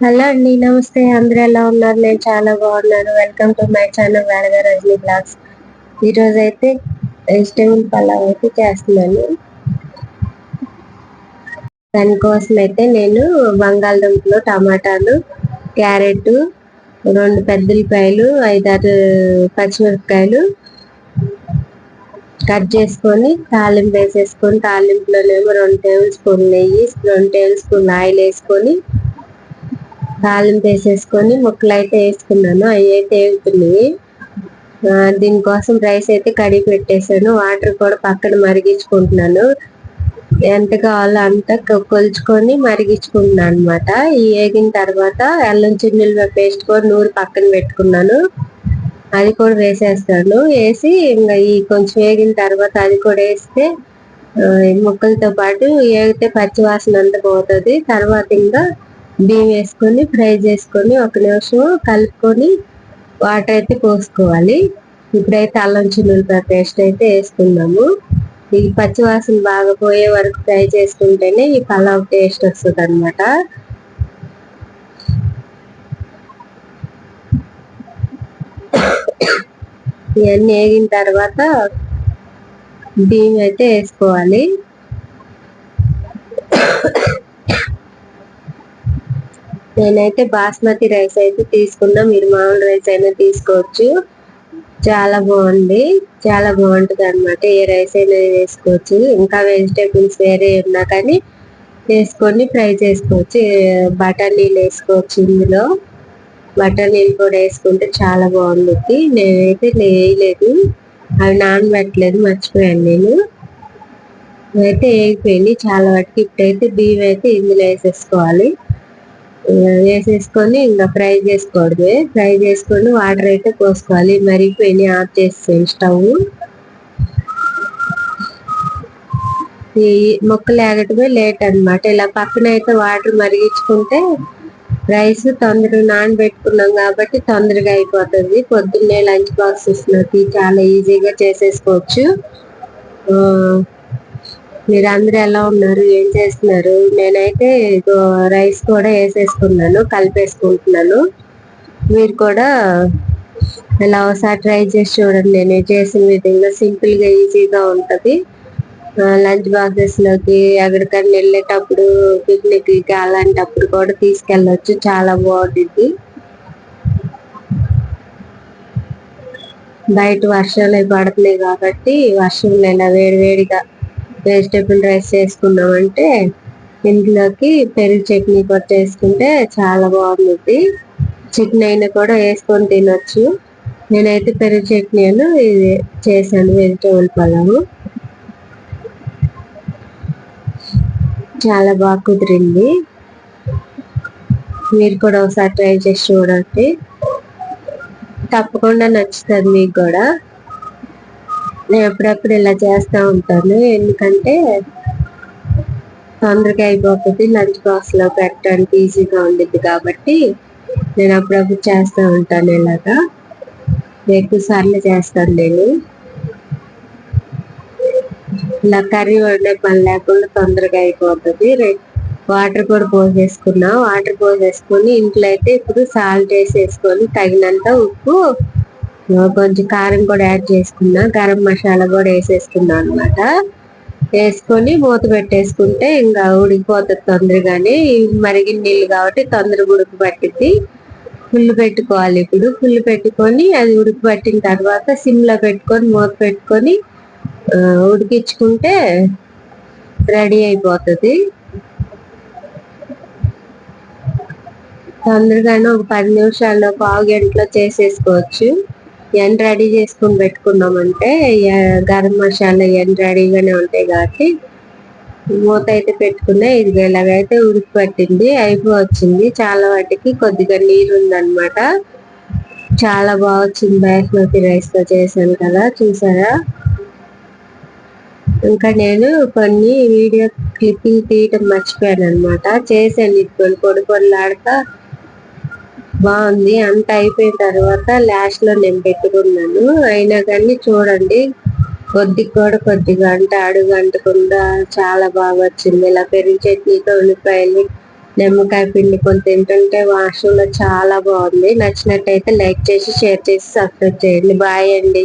Hello అండి నమస్తే. అందరూ ఎలా ఉన్నారు? నేను చాలా బాగున్నాను. వెల్కమ్ టు మై ఛానల్ వేడగా రజనీ బ్లాగ్స్ ఈరోజు అయితే వెజిటేబుల్ పలావ్ అయితే చేస్తున్నాను. దానికోసం అయితే నేను బంగాళదుంపలు టమాటాలు క్యారెట్ రెండు పెద్ద ఉల్లిపాయలు ఐదారు పచ్చిమిరపకాయలు కట్ చేసుకొని తాలింపు వేసేసుకొని తాలింపులోనేమో రెండు టేబుల్ స్పూన్ నెయ్యి రెండు టేబుల్ స్పూన్ ఆయిల్ వేసుకొని తాలింపు వేసేసుకొని ముక్కలు అయితే వేసుకున్నాను. అవి అయితే వేగుతున్నాయి. దీనికోసం రైస్ అయితే కడిగి పెట్టేశాను. వాటర్ కూడా పక్కన మరిగించుకుంటున్నాను. ఎంత కావాలో అంత కొ- కొలుచుకొని మరిగించుకుంటున్నాను అనమాట ఈ వేగిన తర్వాత అల్లం చిన్నుల పేస్ట్ కూడా నూరు పక్కన పెట్టుకున్నాను. అది కూడా వేసేస్తాను. వేసి ఇంకా ఈ కొంచెం వేగిన తర్వాత అది కూడా వేస్తే ముక్కలతో పాటు వేగితే పచ్చివాసన అంతా పోతుంది. తర్వాత ఇంకా బియ్యం వేసుకొని ఫ్రై చేసుకొని ఒక నిమిషం కలుపుకొని వాటర్ అయితే పోసుకోవాలి. ఇప్పుడైతే అల్లం చిన్నులపాయ పేస్ట్ అయితే వేసుకుందాము. ఈ పచ్చివాసన బాగా పోయే వరకు ఫ్రై చేసుకుంటేనే ఈ పలావ్ టేస్ట్ వస్తుంది అనమాట ఇవన్నీ వేగిన తర్వాత బియ్యం అయితే వేసుకోవాలి. నేనైతే బాస్మతి రైస్ అయితే తీసుకున్నా. మీరు మామూలు రైస్ అయినా తీసుకోవచ్చు. చాలా బాగుంది. చాలా బాగుంటుంది అనమాట ఏ రైస్ అయినా వేసుకోవచ్చు. ఇంకా వెజిటేబుల్స్ వేరే ఉన్నా కానీ వేసుకొని ఫ్రై చేసుకోవచ్చు. బటర్ నీళ్ళు వేసుకోవచ్చు ఇందులో. బటర్ నీళ్ళు కూడా వేసుకుంటే చాలా బాగుంటుంది నేనైతే వేయలేదు. అవి నానబెట్టలేదు. మర్చిపోయాను నేను. అయితే వేగిపోయింది. చాలా వాటికి ఇప్పుడైతే బియ్యం అయితే ఇందులో వేసేసుకోవాలి. వేసేసుకొని ఇంకా ఫ్రై చేసుకోవడమే ఫ్రై చేసుకొని వాటర్ అయితే పోసుకోవాలి. మరిగిపోయి ఆఫ్ చేసేసాను స్టవ్. ఈ మొక్కలు ఆగటమే లేట్ అన్నమాట. ఇలా పక్కన అయితే వాటర్ మరిగించుకుంటే రైస్ తొందరగా నానబెట్టుకున్నాం కాబట్టి తొందరగా అయిపోతుంది. పొద్దున్నే లంచ్ బాక్సెస్ నాకు చాలా ఈజీగా చేసేసుకోవచ్చు. మీరందరూ మీరు ఎలా ఉన్నారు? ఏం చేస్తున్నారు? నేనైతే రైస్ కూడా వేసేసుకున్నాను కలిపేసుకుంటున్నాను. మీరు కూడా ఇలా ఒకసారి ట్రై చేసి చూడండి. నేను చేసిన విధంగా సింపుల్గా ఈజీగా ఉంటది. లంచ్ బాక్సెస్లోకి ఎక్కడికన్నా వెళ్ళేటప్పుడు పిక్నిక్కి అలాంటప్పుడు కూడా తీసుకెళ్ళొచ్చు. చాలా బాగుంటుంది బయట వర్షాలు పడుతున్నాయి కాబట్టి వర్షంలో ఇలా వేడివేడిగా వెజిటేబుల్ రైస్ చేసుకున్నామంటే ఇంట్లోకి పెరుగు చట్నీ కూడా చేసుకుంటే చాలా బాగుంటుంది. చికెన్ అయినా కూడా వేసుకొని తినొచ్చు. నేనైతే పెరుగు చట్నీ అను ఇది చేశాను వెజిటేబుల్ పలావు. చాలా బాగా కుదిరింది. మీరు కూడా ఒకసారి ట్రై చేసి చూడండి. తప్పకుండా నచ్చుతుంది మీకు కూడా. నేను ఎప్పుడప్పుడు ఇలా చేస్తూ ఉంటాను. ఎందుకంటే తొందరగా అయిపోతుంది. లంచ్ బాక్స్లో పెట్టడానికి ఈజీగా ఉండిద్ది కాబట్టి నేను అప్పుడప్పుడు చేస్తూ ఉంటాను ఇలాగా. ఎక్కువ సార్లు చేస్తాను నేను. ఇలా కర్రీ వండే పని లేకుండా తొందరగా అయిపోతుంది. వాటర్ కూడా పోసేసుకున్నా. వాటర్ పోసేసుకొని ఇంట్లో అయితే ఇప్పుడు సాల్ట్ వేసేసుకొని తగినంత ఉప్పు కొంచెం కారం కూడా యాడ్ చేసుకున్నా. గరం మసాలా కూడా వేసేసుకున్నా అనమాట వేసుకొని మూత పెట్టేసుకుంటే ఇంకా ఉడికిపోతుంది తొందరగానే. మరిగిన నీళ్ళు కాబట్టి తొందరగా ఉడికి పట్టింది ఫుల్ పెట్టుకోవాలి ఇప్పుడు. ఫుల్ పెట్టుకొని అది ఉడికి పట్టిన తర్వాత సిమ్లో పెట్టుకొని మూత పెట్టుకొని ఉడికించుకుంటే రెడీ అయిపోతుంది. తొందరగానే ఒక పది నిమిషాల్లో పావు గంటలో చేసేసుకోవచ్చు. ఎన్ రెడీ చేసుకుని పెట్టుకున్నామంటే గరం మసాలా ఎన్ రెడీగానే ఉంటాయి కాబట్టి మూత అయితే పెట్టుకున్నా ఇది ఇలాగైతే ఉడికి పట్టింది అయిపోవచ్చింది. చాలా వాటికి కొద్దిగా నీరు ఉందన్నమాట. చాలా బాగా వచ్చింది బాస్మతి రైస్తో చేశాను కదా చూసారా? ఇంకా నేను కొన్ని వీడియో క్లిప్పింగ్ తీయటం మర్చిపోయాను అనమాట చేశాను ఇప్పుడు కొడుకొని పొడి బాగుంది. అంత అయిపోయిన తర్వాత లాస్ట్లో నేను పెట్టుకున్నాను. అయినా కానీ చూడండి కొద్దిగా కూడా కొద్దిగా గంట అడుగు అంటకుండా చాలా బాగా వచ్చింది. ఇలా పెరుగు చట్నీతో ఉల్లిపాయలు నిమ్మకాయ పిండి కొంత తింటుంటే వాష్రూమ్లో చాలా బాగుంది. నచ్చినట్టయితే లైక్ చేసి షేర్ చేసి సబ్స్క్రైబ్ చేయండి. బాయ్ అండి.